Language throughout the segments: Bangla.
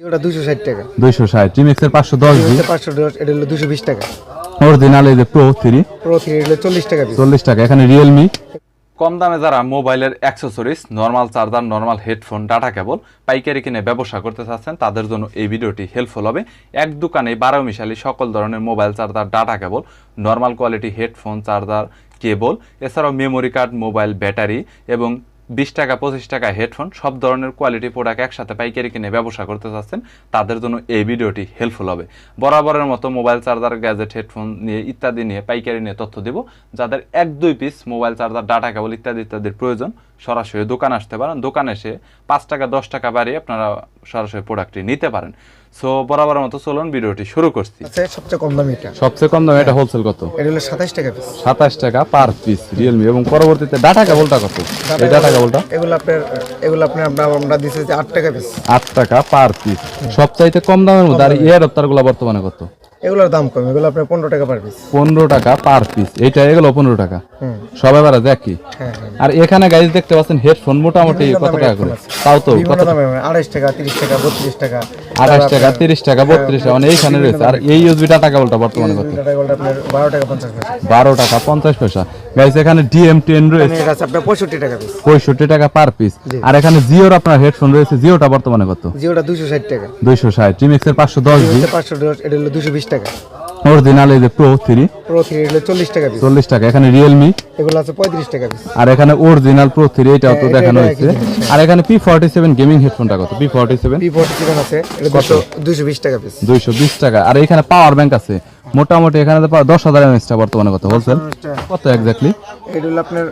ওটা দুশো ষাট টাকা। দুইশো ষাট টিমেক্সের পাঁচশো দশ জি পাঁচশো দশ এটা হলো দুশো বিশ টাকা। অরিজিনাল এই যে প্রো থ্রি প্রো থ্রি হলো চল্লিশ টাকা পিস চল্লিশ টাকা এখানে রিয়েলমি কম দামে যারা মোবাইলের accessories normal charger normal headphone data cable পাইকারি কিনে ব্যবসা করতে চাচ্ছেন তাদের জন্য এই ভিডিওটি হেল্পফুল হবে। এক দোকানে বারো মিশালি সকল ধরনের mobile charger data cable normal quality headphone charger cable এছাড়াও মেমোরি কার্ড মোবাইল ব্যাটারি এবং বিশ টাকা, পঁচিশ টাকা হেডফোন সব ধরনের কোয়ালিটি প্রোডাক্ট একসাথে পাইকারি কিনে ব্যবসা করতে চাচ্ছেন, তাদের জন্য এই ভিডিওটি হেল্পফুল হবে। বরাবরের মতো মোবাইল চার্জার গ্যাজেট হেডফোন নিয়ে ইত্যাদি নিয়ে পাইকারি নিয়ে তথ্য দেব। যাদের এক, দুই piece mobile charger data cable ইত্যাদি, ইত্যাদির প্রয়োজন, সরাসরি দোকান আসতে পারেন। দোকানে এসে পাঁচ টাকা, দশ টাকা বাড়িয়ে আপনারা সরাসরি প্রোডাক্টটি নিতে পারেন। সো বরাবরের মতো চলুন ভিডিওটি শুরু করছি। আছে সবচেয়ে কম দামি এটা? সবচেয়ে কম দামে এটা হোলসেল কত? এটা হলো সাতাশ টাকা পিস সাতাশ টাকা পার পিস রিয়েলমি এবং পরবর্তীতে ডাটা কেবলটা কত? এই ডাটা কেবলটা এগুলো আপনার এগুলো আপনি আমরা আমরা দিছি যে আট টাকা পিস আট টাকা পার পিস সবচাইতে কম দামের মধ্যে আর এয়ারগুলা বর্তমানে কত? এগুলোর দাম কম এগুলো আপনার পনেরো টাকা পার পিস পনেরো টাকা পার পিস এটা এগুলো পনেরো টাকা। সবাই বারা দেখি। হ্যাঁ হ্যাঁ আর এখানে গাইজ দেখতে পাচ্ছেন হেডফোন মোটামুটি কত টাকা করে? তাও তো কত? মানে আড়াইশ টাকা তিরিশ টাকা বত্রিশ টাকা। আঠাশ টাকা তিরিশ টাকা বত্রিশ টাকা মানে এইখানে রয়েছে। আর এই ইউজবি টাকা উল্টা বর্তমানে কত টাকা বারো টাকা পঞ্চাশ পয়সা। টাকা গাইজ এখানে ডিএম টেন রয়েছে। পঁয়ষট্টি টাকা পঁয়ষট্টি টাকা পার পিস আর এখানে জিওর আপনার হেডফোন রয়েছে। জিওটা বর্তমানে কত? জিওটা দুশো ষাট টাকা। দুইশো ষাট। টিমিক্সের পাঁচশো দশ পাঁচশো দশ এটা হলো দুশো বিশ টাকা। অরিজিনাল এই যে প্রো থ্রি প্রো থ্রি হলো চল্লিশ টাকা পিস চল্লিশ টাকা। এখানে রিয়েলমি এগুলো আছে পঁয়ত্রিশ টাকা পিস আর এখানে অরিজিনাল প্রো থ্রি এটাও তো দেখানো হয়েছে। আর এখানে পি ফর্টি সেভেন গেমিং হেডফোনটা কত? P forty seven P forty seven আছে এটা দুশো দুশো বিশ টাকা পিস দুইশো বিশ টাকা। আর এখানে পাওয়ার ব্যাংক আছে। মোটামুটি এখানে তো পাওয়া দশ হাজার এমএসটা বর্তমানে কত? হোলসেল কত এক্স্যাক্টলি এটা হলো আপনার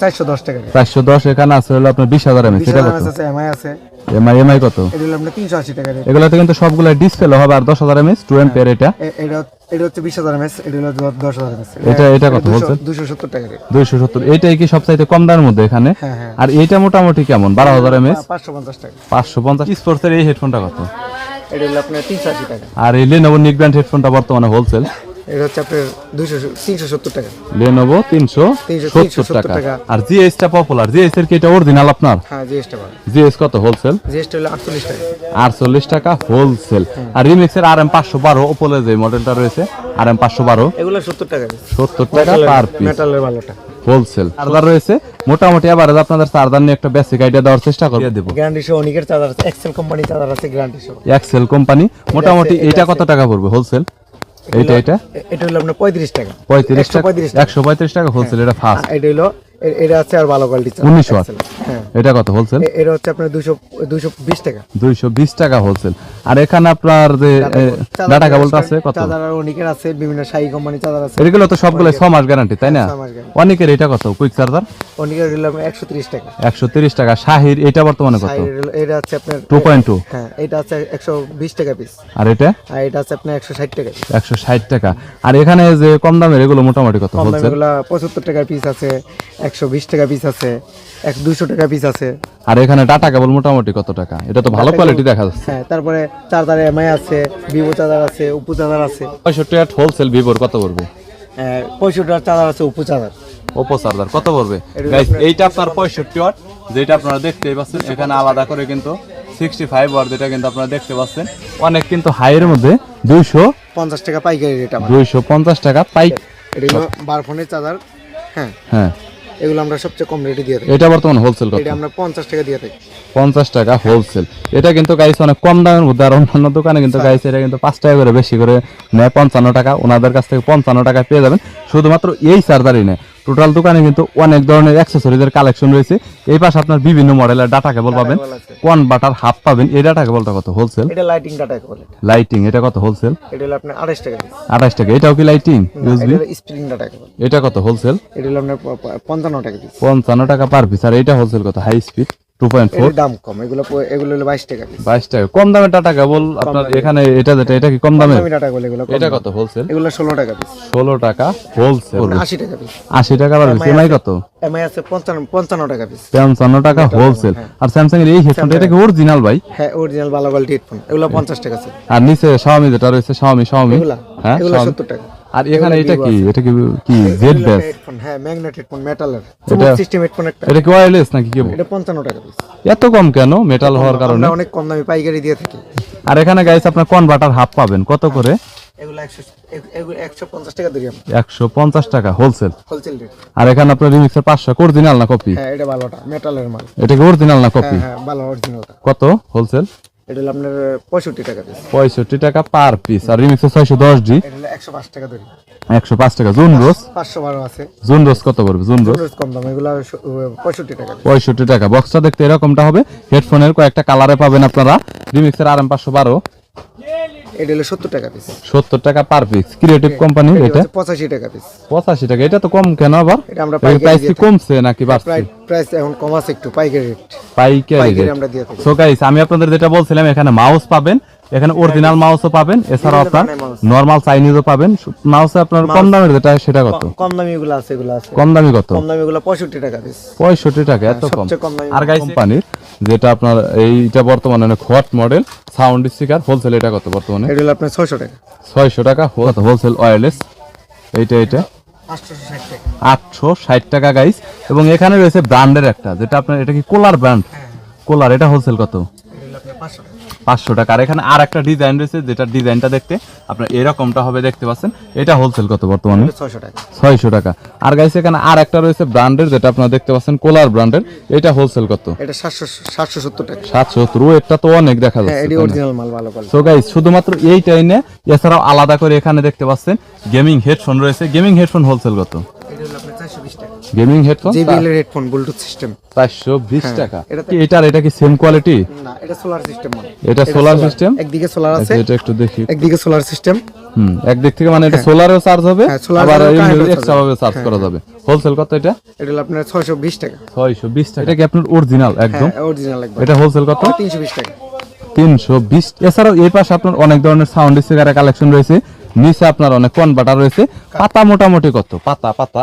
চারশো দশ টাকা চারশো দশ এখানে আছে হলো আপনার বিশ হাজার এমএস এটা কত? আছে এমআই আছে। এমআই এমআই কত? এটা হলো আপনার তিনশো আশি টাকা এগুলোতে কিন্তু সবগুলো ডিসপ্লে হবে আর দশ হাজার এমএস টু এম্পিয়ার এটা। এটা এটা হচ্ছে বিশ হাজার এমএস এটা হলো দশ হাজার এমএস এটা- এটা কত বলছেন? দুশো সত্তর টাকা দুইশো সত্তর। এইটাই কি সবচাইতে কম দামের মধ্যে এখানে? হ্যাঁ হ্যাঁ। আর এইটা মোটামুটি কেমন? বারো হাজার এমএস পাঁচশো পঞ্চাশ টাকা। পাঁচশো পঞ্চাশ। স্পোর্টসের এই হেডফোনটা কত? এটা হলো আপনার তিনশো আশি টাকা। আর এই লেনোভো নিক ব্র্যান্ড হেডফোনটা বর্তমানে হোলসেল এটা হচ্ছে আপনার দুশো তিনশো সত্তর টাকা। লেনোভো তিনশো সত্তর টাকা। আর জিএস টা পপুলার জিএস এর কি এটা অরিজিনাল আপনার? হ্যাঁ জিএসটা জিএস কত হোলসেল জিএসটা হলো আটচল্লিশ টাকা। আটচল্লিশ টাকা হোলসেল আর রিমিক্স এর আর এম পাঁচশো বারো ওপোলে যে মডেলটা রয়েছে আর এম পাঁচশো বারো। এগুলো সত্তর টাকা। সত্তর টাকা পার পিস মেটালের ভালোটা। হোলসেল চার্জার রয়েছে। মোটামুটি আবার আপনাদের চার্জার নিয়ে একটা বেসিক আইডিয়া দেওয়ার চেষ্টা করে দেবো। গ্যারান্টি সহ অনিকের চার্জার আছে। এক্সেল কোম্পানি চার্জার আছে গ্যারান্টি সহ। এক্সেল কোম্পানি মোটামুটি এটা কত টাকা পড়বে হোলসেল এইটা এটা এটা হলো আপনার পঁয়ত্রিশ টাকা। পঁয়ত্রিশ টাকা 135 টাকা। একশো পঁয়ত্রিশ টাকা হোলসেল এটা ফাস্ট এটা হলো এটা আছে আর ভালো কোয়ালিটি উনিশশো আট। হ্যাঁ। এটা কত হোলসেল এটা হচ্ছে আপনার দুশো দুশো বিশ টাকা। দুইশো বিশ টাকা হোলসেল আর এখানে আপনার যে ডাটা কেবলটা আছে কত? চার্জার অনেকের আছে বিভিন্ন শাহী কোম্পানি চার্জার আছে। এগুলো তো সবগুলো ছ মাস গ্যারান্টি তাই না? ছয় মাস guarantee। অনেকের এটা কত কুইক চার্জার অনেকের হলো একশো তিরিশ টাকা। একশো তিরিশ টাকা। শাহির এটা বর্তমানে কত? এটা আছে আপনার টু পয়েন্ট টু হ্যাঁ এটা আছে একশো বিশ টাকা পিস আর এটা? আর এটা আছে আপনার একশো ষাট টাকা একশো ষাট টাকা। আর এখানে যে কম দামের এগুলো মোটামুটি কত হোলসেল পঁচাত্তর টাকা পিস আছে একশো বিশ টাকা পিস আছে এক দুশো টাকা পিস আছে। আর এখানে ডাটা কেবল মোটামুটি কত টাকা? এটা তো ভালো কোয়ালিটি দেখা যাচ্ছে। হ্যাঁ তারপরে চার্জার এমআই আছে ভিভো চার্জার আছে উপু চার্জার আছে। পঁয়ষট্টি আট হোলসেল ভিভোর কত পড়বে? পঁয়ষট্টি চার্জার আছে উপু চার্জার। ওপো চার্জার কত পড়বে? এটা এইটা আপনার পঁয়ষট্টি ওয়াট যেটা আপনারা দেখতেই পাচ্ছেন এখানে আলাদা করে কিন্তু সিক্সটি ফাইভ ওয়াট যেটা কিন্তু আপনারা দেখতে পাচ্ছেন। অনেক কিন্তু হাইয়ের মধ্যে দুইশো পঞ্চাশ টাকা পাইকারি রেট দুইশো পঞ্চাশ টাকা পাইক এটা হলো বার ফোনের চার্জার। হ্যাঁ। হ্যাঁ। এগুলো আমরা সবচেয়ে কম রেটে দিয়ে থাকি। এটা বর্তমান হোলসেল কত এটা আমরা পঞ্চাশ টাকা দিয়ে থাকি। পঞ্চাশ টাকা হোলসেল এটা কিন্তু গাইস অনেক কম দামের মধ্যে। আর অন্যান্য দোকানে কিন্তু গাইস এটা কিন্তু পাঁচ টাকা করে বেশি করে নেয় পঞ্চান্ন টাকা। ওনাদের কাছ থেকে পঞ্চান্ন টাকা পেয়ে যাবেন। শুধুমাত্র এই চার্জারই নেয় টোটাল দোকানে কিন্তু অনেক ধরনের অ্যাক্সেসরিজের কালেকশন রয়েছে। এই পাশে আপনার বিভিন্ন মডেলের ডাটা কেবল পাবেন। কোন বাটার কনভার্টার হাফ পাবেন। এই ডাটা কেবলটা কত? হোলসেল এটা লাইটিং ডাটা বলে লাইটিং এটা কত? হোলসেল এটা হলো আপনার 28 টাকা পিস আঠাশ টাকা। এটাও কি লাইটিং ইউএসবি এটা স্প্রিং ডাটা কেবল এটা কত? হোলসেল এটা হলো আপনার প- প- পঞ্চান্ন টাকা পিস পঞ্চান্ন টাকা পার পিস আর এটা হোলসেল কত? High speed two point four দাম কম এগুলো প- এগুলো হলো বাইশ টাকা বাইশ টাকা। কম দামের ডাটা কেবল? আপনার এখানে এটা যেটা এটা কি কম দামি ডাটা এগুলো এটা কত হোলসেল এগুলো ষোলো টাকা ষোলো টাকা হোলসেল আশি টাকা আশি টাকা এমআই কত? এমআই আছে পঞ্চান্ন পঞ্চান্ন টাকা পিস পঞ্চান্ন টাকা হোলসেল আর স্যামসাং এর এই হেডফোনটা এটা কি অরিজিনাল ভাই? হ্যাঁ অরিজিনাল ভালো কোয়ালিটি হেডফোন এগুলো পঞ্চাশ টাকা আছে। আর নিচে শাওমি যেটা রয়েছে শাওমি শাওমি হ্যাঁ এগুলো সত্তর টাকা। আর এখানে এটা কি? এটা কি কি জেড ব্যাস হ্যাঁ ম্যাগনেট হেডফোন মেটালের এটা- সিস্টেম হেডফোন একটা। এটা কি ওয়্যারলেস নাকি কি এটা পঞ্চান্ন টাকা পিস এত কম কেন? মেটাল হওয়ার কারণে। অনেক কম দামে পাইকারি দিয়ে থাকি। আর এখানে গাইস আপনার কনভার্টার হাফ পাবেন। কত করে? একশো পঞ্চাশ টাকা ধরি একশো পঞ্চাশ টাকা হোলসেল হোলসেল রেট আর এখানে আপনার রিমিক্সের পাঁচশো অরিজিনাল না কপি হ্যাঁ এটা ভালোটা মেটালের মাল। এটা কি অরিজিনাল না কপি হ্যাঁ হ্যাঁ ভালো কত? হোলসেল এটা হলো আপনার পঁয়ষট্টি টাকা পিস পঁয়ষট্টি টাকা পার পিস আর রিমিক্স ছয়শো দশ জি এটা হলো একশো পাঁচ টাকা ধরি। একশো পাঁচ টাকা। জুন রোজ? পাঁচশো বারো আছে। জুন রোজ কত পড়বে? জুন রোজ? কম দাম। এগুলো পঁয়ষট্টি টাকা পঁয়ষট্টি টাকা। বক্সটা দেখতে এরকমটা হবে। হেডফোনের কয়েকটা কালারে পাবেন আপনারা। রিমিক্সের আরাম এম পাঁচশো বারো। এটা হলো সত্তর টাকা পিস সত্তর টাকা পার পিস ক্রিয়েটিভ কোম্পানি এটা? পঁচাশি টাকা পিস পঁচাশি টাকা। এটা তো কম কেন আবার? এটা আমরা প্রাইস কি কমছে নাকি বাড়ছে? প্রাইস এখন কম আছে একটু পাইকারি রেট পাইকারি রেট আমরা দিয়ে থাকি। সো গাইস আমি আপনাদের যেটা বলছিলাম এখানে মাউস পাবেন। এখানে অরিজিনাল মাউসও পাবেন এছাড়াও আপনার। নরমাল চাইনিজও পাবেন। মাউসে আপনার কম দামের যেটা সেটা কত? কম দামি এগুলো আছে এগুলো আছে। কম দামি কত? কম দামি এগুলো পঁয়ষট্টি টাকা পিস পঁয়ষট্টি টাকা এত কম। সবচেয়ে কম দামি। আর গাইস কোম্পানির যেটা আপনার এইটা বর্তমানে অনেক hot model sound speaker wholesale এটা কত বর্তমানে? এটা হলো আপনার ছয়শো টাকা। ছয়শো টাকা হোলসেল ওয়্যারলেস এইটা এইটা। আটশো ষাট টাকা গাইস এবং এখানে রয়েছে ব্র্যান্ডের একটা যেটা আপনার এটা কি কোলার ব্র্যান্ড কোলার এটা হোলসেল কত? এটা হলো আপনার পাঁচশো টাকা। আর এখানে আর একটা ডিজাইন রয়েছে যেটা ডিজাইনটা দেখতে আপনার এরকমটা হবে দেখতে পাচ্ছেন। এটা হোলসেল কত বর্তমানে? ছয়শো টাকা। ছয়শো টাকা। আর গাইস এখানে আর একটা রয়েছে ব্র্যান্ডের যেটা আপনারা দেখতে পাচ্ছেন কোলার ব্র্যান্ডের এটা হোলসেল কত? এটা সাতশো সাতশো সত্তর টাকা। সাতশো রো এটা তো অনেক দেখা হ্যাঁ যাচ্ছে এটি অরিজিনাল মাল ভালো সো গাইস শুধুমাত্র এই টাইনে এছাড়াও আলাদা করে এখানে দেখতে পাচ্ছেন গেমিং হেডফোন রয়েছে। গেমিং হেডফোন হোলসেল কত? এটা হলো আপনার চারশো বিশ টাকা। Gaming headphone? জেবিএল এর হেডফোন ব্লুটুথ সিস্টেম চারশো বিশ হ্যাঁ, টাকা এটা এটা কি সেম কোয়ালিটি না এটা সোলার সিস্টেম মাল এটা সোলার সিস্টেম একদিকে সোলার আছে এটা একটু দেখি। একদিকে সোলার সিস্টেম হুম একদিক থেকে মানে এটা সোলারও চার্জ হবে হ্যাঁ, আবার current এক্সট্রা ভাবে চার্জ করা যাবে। হোলসেল কত এটা? এটা আপনার ছয়শো বিশ টাকা। ছয়শো বিশ টাকা। এটা কি আপনার অরিজিনাল একদম। হ্যাঁ অরিজিনাল একবার। এটা হোলসেল কত? তিনশো বিশ টাকা। তিনশো বিশ। এছাড়াও এই পাশে আপনার অনেক ধরনের সাউন্ড স্পিকারের কালেকশন রয়েছে। নিচে আপনার অনেক কনভার্টার রয়েছে। পাতা মোটামুটি কত? পাতা পাতা।